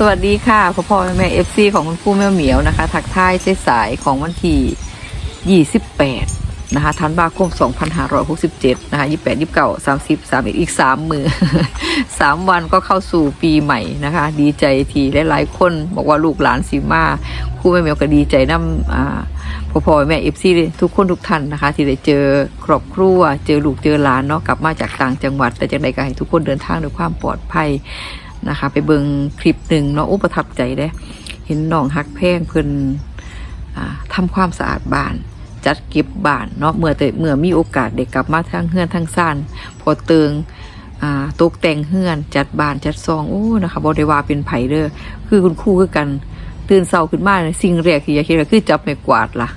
สวัสดีค่ะพ่อพ่อแม่เอฟซีของคุณครูแม่เหมียวนะคะ ทักทายสายของวันที่28นะคะธันวาคม 2567 นะคะ 28 29 30 31 อีก 3 มือ 3 วันก็เข้าสู่ปีใหม่นะคะ ดีใจทีหลายๆคน บอกว่าลูกหลานสิมาครูแม่เหมียวก็ดีใจน้ำอ่าพ่อพ่อแม่เอฟซีทุกคนทุกท่านนะคะ ที่ได้เจอครอบครัว เจอลูกเจอหลานเนาะกลับมาจากต่างจังหวัด แต่จากใดก็ให้ทุกคนเดินทางด้วยความปลอดภัย นะคะ ไปเบิงคลิปหนึ่งเนาะอุประทับใจเด้เห็นน้องฮักแพงเพิ่นอ่าทำความสะอาดบ้าน จัดเก็บบ้านเนาะเมื่อแต่เมื่อมีโอกาสได้กกลับมาทางเฮือนทางซ่านพอเติงอ่าตกแต่งเฮือน จัดบ้านจัดซองโอ้นะคะบ่ได้ว่าเป็นไผเด้อคือคุณครูคือกันตื่นเช้าขึ้นมาสิ่งแรกที่อยากเฮ็ดก็คือจับไม้กวาดล่ะ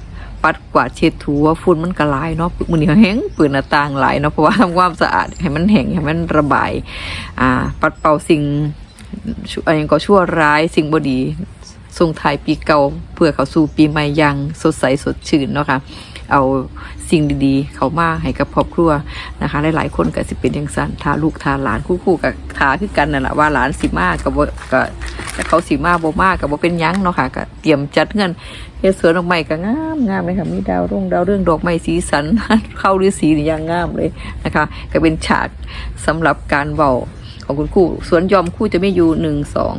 ปัดกวาดเช็ดถูว่าฝุ่นมันกระลายเนาะมื้อนี้แห้งปืนหน้าต่างหลายเนาะเพราะว่าทำความสะอาดให้มันแห้งให้มันระบายอ่าปัดเป่าสิ่งอะไรก็ชั่วร้ายสิ่งบดีส่งท้ายปีเก่าเพื่อเขาสู่ปีใหม่ยังสดใสสดชื่นเนาะค่ะ เอาสิ่งดีๆ เขามาให้กับครอบครัวนะคะหลายๆคนก็สิเป็นอย่างสั้นทาลูกทาหลานคู่ๆกับทาคือกันนั่นแหละว่าหลานสิมากับก็เขาสิมาบ่มากกับบ่เป็นยังเนาะค่ะก็เตรียมจัดเงินเฮ็ดสวนดอกไม้ก็งามงามเลยค่ะมีดาวรุ่งดาวเรื่องดอกไม้สีสันเข้าฤาษีนี่อย่างงามเลยนะคะ ก็เป็นฉากสำหรับการเว้าของคุณครูสวนยอมคู่จะไม่อยู่หนึ่งสอง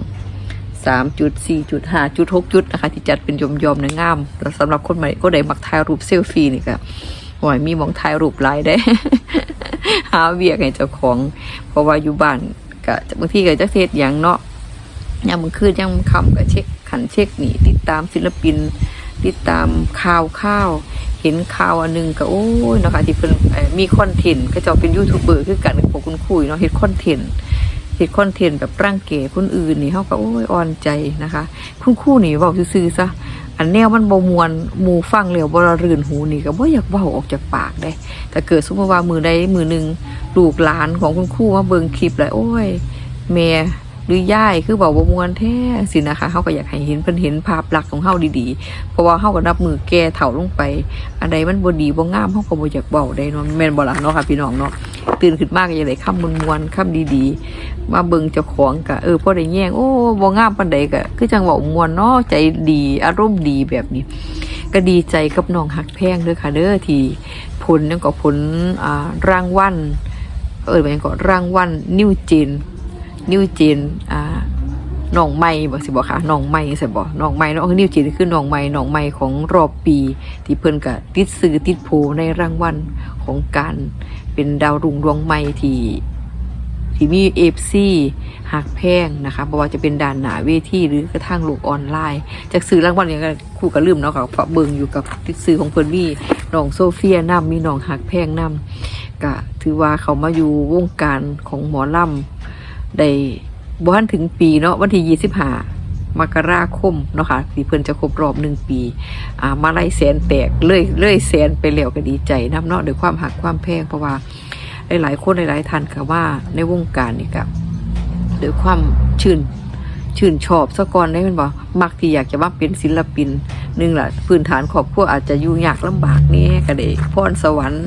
สามจุดสี่จุดห้าจุดหกจุดนะคะ ที่จัดเป็นยมยอมๆนะงามแล้วสำหรับคนใหม่ก็ได้มักถ่ายรูปเซลฟี่นี่ก็หอยมีมองถ่ายรูปหลายได้ หาเวียกให้เจ้าของ เพราะว่าอยู่บ้านก็บางทีก็จะเทศอย่างเนาะยังมึงคืนยังคำก็เช็คขันเช็คนี่ติดตามศิลปิน ติดตามข่าวข้าว เห็นข่าวอันหนึงก็โอ้ยนะคะที่เพิ่นมีคอนเทนต์ก็จะเป็นยูทูบเบอร์คือกันกับพวกคุณคุยเนาะเฮ็ดคอนเทนต์ ดคอนเทนต์แบบร่างเก๋คนอื่นนี่เขาก็โอ้ยอ่อนใจนะคะ คุณคู่นี่เว้าซื้อซะอันแนวมันบมวนมูฟังแล้วบ่รเรื่นหูนี่ก็บ่อยากเบ้าออกจากปากได้แต่เกิดสมมติว่ามือใดมือหนึ่งลูกหลานของคุณคู่มาเบิ่งคลิปเลยโอ้ยแม่ หรือย่ายคือบอกว่ามวนแท้สินะคะเขาก็อยากให้เห็นเพิ่นเห็นภาพลักษณ์ของเฮาดีๆ เพราะว่าเฮาก็นับมือแก่เฒ่าลงไปอันใดมันบ่ดีบ่งามเฮาก็บ่อยากเว้าได้เนาะแม่นบ่ล่ะเนาะค่ะพี่น้องเนาะตื่นขึ้นมาก็อยากได้คำมวนๆคำดีๆ มาเบิ่งเจ้าของก็เออพอได้แย่งโอ้บ่งามปานใดก็คือจังเว้ามวนเนาะใจดีอารมณ์ดีแบบนี้ ก็ดีใจกับน้องหักแพงเด้อค่ะเด้อที่ผลนั่นก็ผลอ่ารางวัลเออมันก็รางวัลนิวเจน นิวเจนอ่าหนองไม้บอกสิบอกค่ะหนองไม้สิบอกหนองไม้เนาะคือนิวเจนคือหนองไม้หนองไม้ของรอบปี ที่เพิ่นก็ติดสื่อติดโพในรางวัลของการเป็นดาวรุ่งดวงใหม่ที่ที่มีเอฟซีหักแพงนะคะเพราะว่าจะเป็นด่านหนาเวทีหรือกระทั่งโลกออนไลน์ จากสื่อรางวัลอย่างก็คู่กับลืมเนาะค่ะเพราะเบิงอยู่กับติดสื่อของเพิ่นมีน้องโซเฟียนำมีน้องหักแพงนำก็ถือว่าเขามาอยู่วงการของหมอลำ ได้บ้านถึงปีเนาะวันที่ยี่สิบห้ามกราคมเนาะค่ะที่เพิ่นจะครบรอบหนึ่งปีอ่ามาไล่แสนแตกเลยเลยแสนไปแล้วก็ดีใจน้ำเนาะด้วยความหักความแพงเพราะว่าหลายๆคนหลายๆท่านก็ว่าในวงการนี่ก็ด้วยความชื่นชื่นชอบสะก่อนได้เป็นบ่มักที่อยากจะมาเป็นศิลปินหนึ่งล่ะพื้นฐานครอบครัวอาจจะยุ่งยากลำบากนี่ก็ได้พรสวรรค์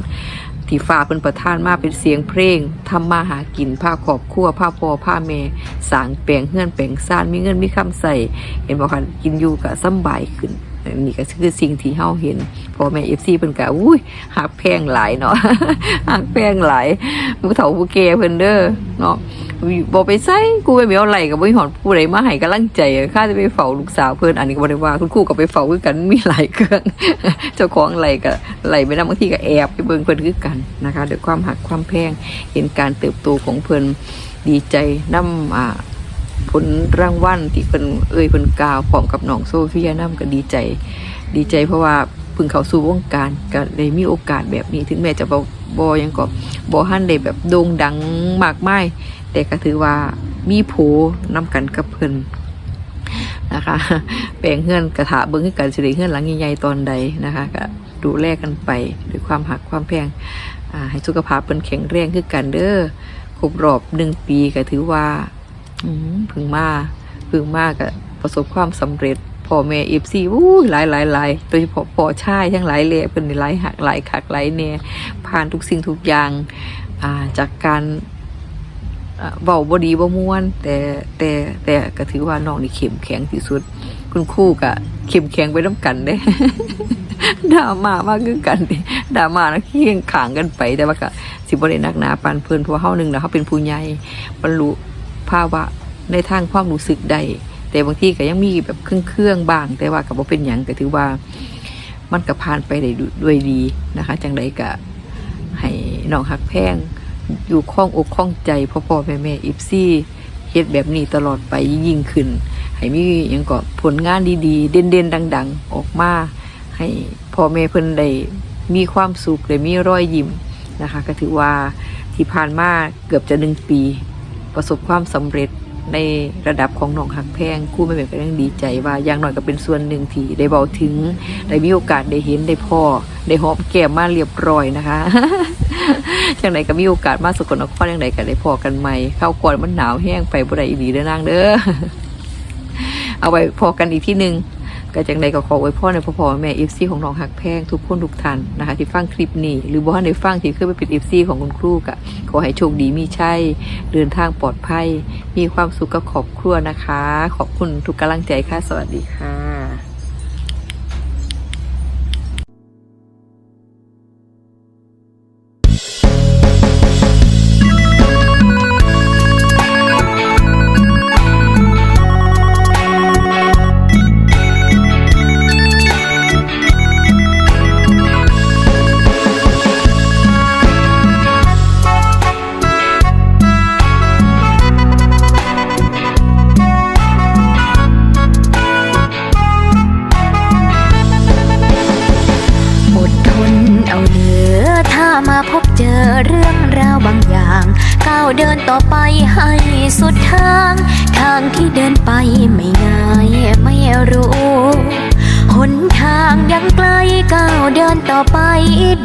ที่ฟ้าเป็นประทานมาเป็นเสียงเพลงทำมาหากินผ้าขอบคั่วผ้าพอผ้าเมสางแปลงเฮือนแปลงซ่านมีเงินมีคำใส่เห็นบอกค่ะกินอยู่กับสบายขึ้น นี่ก็คือสิ่งที่เฮาเห็นพอแม่เอฟซีเพิ่นก็อุ้ยหักแพงหลายเนาะหักแพงหลายผู้เฒ่าผู้แก่เพิ่นเด้อเนาะบ่ไปใส่กูไปเหมียวไหลกับบ่มีหอนผู้ใดมาให้กำลังใจข้าจะไปเฝ้าลูกสาวเพิ่นอันนี้ก็บ่ได้ว่าคุณครูก็ไปเฝ้าคือกันมีหลายเครื่อง เจ้าของไหลก็ไหลไปนำบางทีก็แอบไปเบิ่งเพิ่นคือกันนะคะด้วยความหักความแพงเห็นการเติบโตของเพิ่นดีใจนำอ่า ผลรางวัลที่เพิ่นเอ่ยเพิ่นกล่าวพร้อมกับน้องโซเฟียนํก็ดีใจ ดีใจเพราะว่าเพิ่งเข้าสู่วงการก็ได้มีโอกาสแบบนี้ ถึงแม้จะบ่บ่ยังก็บ่ฮั่นได้แบบโด่งดังมากมายแต่ก็ถือว่ามีโผนำกันกับเพิ่นนะคะแปลงเฮือนกระถาเบิ่งคือกันสิได้เฮือนหลังใหญ่ๆตอนใดนะคะก็ดูแลกันไปด้วยความหักความแพงอ่าให้สุขภาพเพิ่นแข็งแรงคือกันเด้อครบรอบหนึ่งปีก็ถือว่า พึ่งมาพึ่งมาก็ประสบความสำเร็จพ่อแม่เอฟซีอู้หลายหลายหลายโดยเฉพาะพ่อชายทั้งหลายเลยเป็นหลายหักหลายขักหลายเนี่ยผ่านทุกสิ่งทุกอย่างอ่าจากการอะเบาบดีบ่มวน แต่แต่แต่ก็ถือว่าน้องนี่เข้มแข็งที่สุด คุณครูก็เข้มแข็งไปน้ำกันเด้ดรามามากคือกันด้ดรามานะเคียงขางกันไปแต่ว่าก็สิบ่ได้นักหนาปานเพิ่นเพราะว่าเฮาหนึงแล้วเฮาเป็นผู้ใหญ่บรรลุ ภาวะในทางความรู้สึกได้แต่บางทีก็ยังมีแบบเครื่องๆบ้าง แต่ว่าก็บ่เป็นหยังก็ถือว่ามันก็ผ่านไปได้ด้วยดีนะคะ จังใดก็ให้น้องหักแพงอยู่ข้องอกข้องใจพ่อพ่อแม่แม่อิฟซี่เฮ็ดแบบนี้ตลอดไปยิ่งขึ้น ให้มียังก็ผลงานดีๆ เด่นๆ ดัง ๆ ออกมาให้พ่อแม่เพิ่นได้มีความสุขได้มีรอยยิ้มนะคะ ก็ถือว่าที่ผ่านมาเกือบจะหนึ่งปี ประสบความสำเร็จในระดับของหนองหักแพงคู่แม่แม่ก็ยังดีใจว่าอย่างหน้อยก็เป็นส่วนหนึ่งที่ได้เบาถึง ได้มีโอกาสได้เห็นได้พ่อ ได้หอมแก้มมาเรียบร้อยนะคะจังไดก็มีโอกาสมาสกลนครจังไดก็ได้พอกันใหม่เข้าก่อนมันหนาวแห้งไปบ่ได้อีหลีเด้อนางเด้อเอาไว้พอกันอีกที่หนึ่ง ก็จังใดก็ขอไว้พ่อในพ่อพ่อแม่เอฟซีของน้องหักแพงทุกคนทุกท่านนะคะ ที่ฟังคลิปนี้หรือบ่ในฟังที่เคยไปเป็นเอฟซีของคุณครูกะขอให้โชคดีมีชัยเดินทางปลอดภัย มีความสุขกับครอบครัวนะคะ ขอบคุณทุกกำลังใจค่ะ สวัสดีค่ะ ต่อไปให้สุดทาง ทางที่เดินไปไม่ง่ายไม่รู้ หนทางยังไกลก้าวเดินต่อไป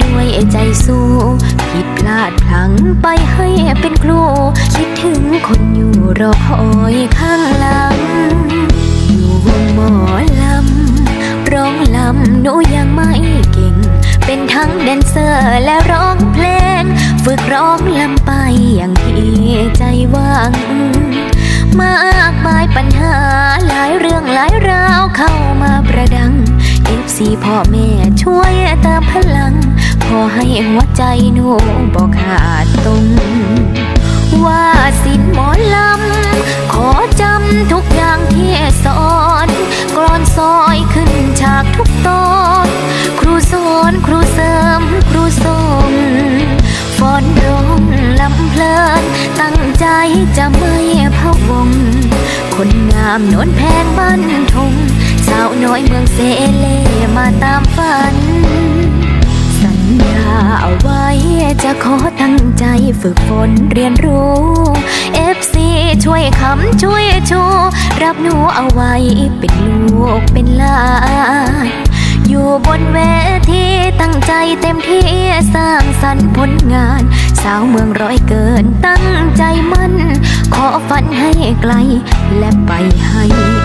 ด้วยใจสู้ผิดพลาดพลั้งไปให้เป็นครู คิดถึงคนอยู่รอคอยข้างหลัง อยู่วงหมอลำ ร้องลำหนูยังไม่เก่ง เป็นทั้งแดนเซอร์และร้องเพลง ฝึกร้องลำไปอย่างที่ มากมายปัญหาหลายเรื่องหลายราวเข้ามาประดังเอฟซีพ่อแม่ช่วยเติมพลังพอให้หัวใจหนูบอกขาดตรงว่าสินหมอลำ ขอจำทุกอย่างที่สอนกรอนซอยขึ้นฉากทุกตอนครูสอนครูเสริม ครูทรงฟ้อนร้องลำเพลินตั้ง ใจจะไม่พะวง คนงามโนนแพงบ้านทง สาวน้อยเมืองเซเลมาตามฝัน สัญญาเอาไว้จะขอตั้งใจฝึกฝนเรียนรู้ FC ช่วยคำช่วยชู รับหนูเอาไว้เป็นลูกเป็นหลาน อยู่บนเวทีตั้งใจเต็มที่สร้างสรรค์ผลงาน สาวเมืองร้อยเกินตั้งใจมั่น ขอฝันให้ไกลและไปให้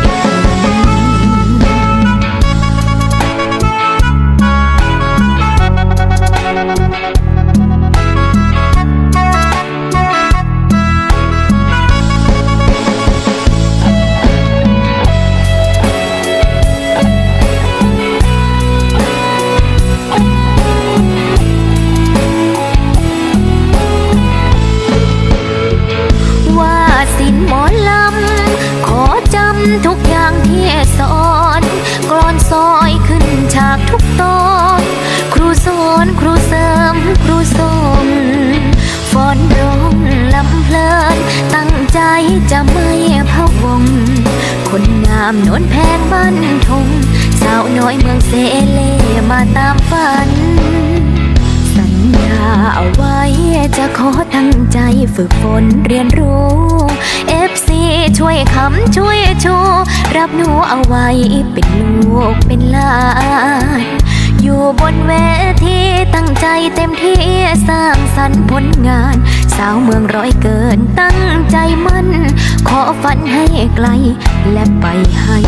อนซอยขึ้นฉากทุกตอนครูสอนครูเสริมครูทรงฟ้อนร้องลำเพลิน ตั้งใจจะไม่พะวง คนงามโนนแพงบ้านทง สาวน้อยเมืองเซเลมาตามฝัน สัญญาเอาไว้จะขอตั้งใจฝึกฝนเรียนรู้ ช่วยคำช่วยชูรับหนูเอาไว้เป็นลูกเป็นหลานอยู่บนเวทีตั้งใจเต็มที่สร้างสรรค์ผลงาน สาวเมืองร้อยเกินตั้งใจมั่น ขอฝันให้ไกลและไปให้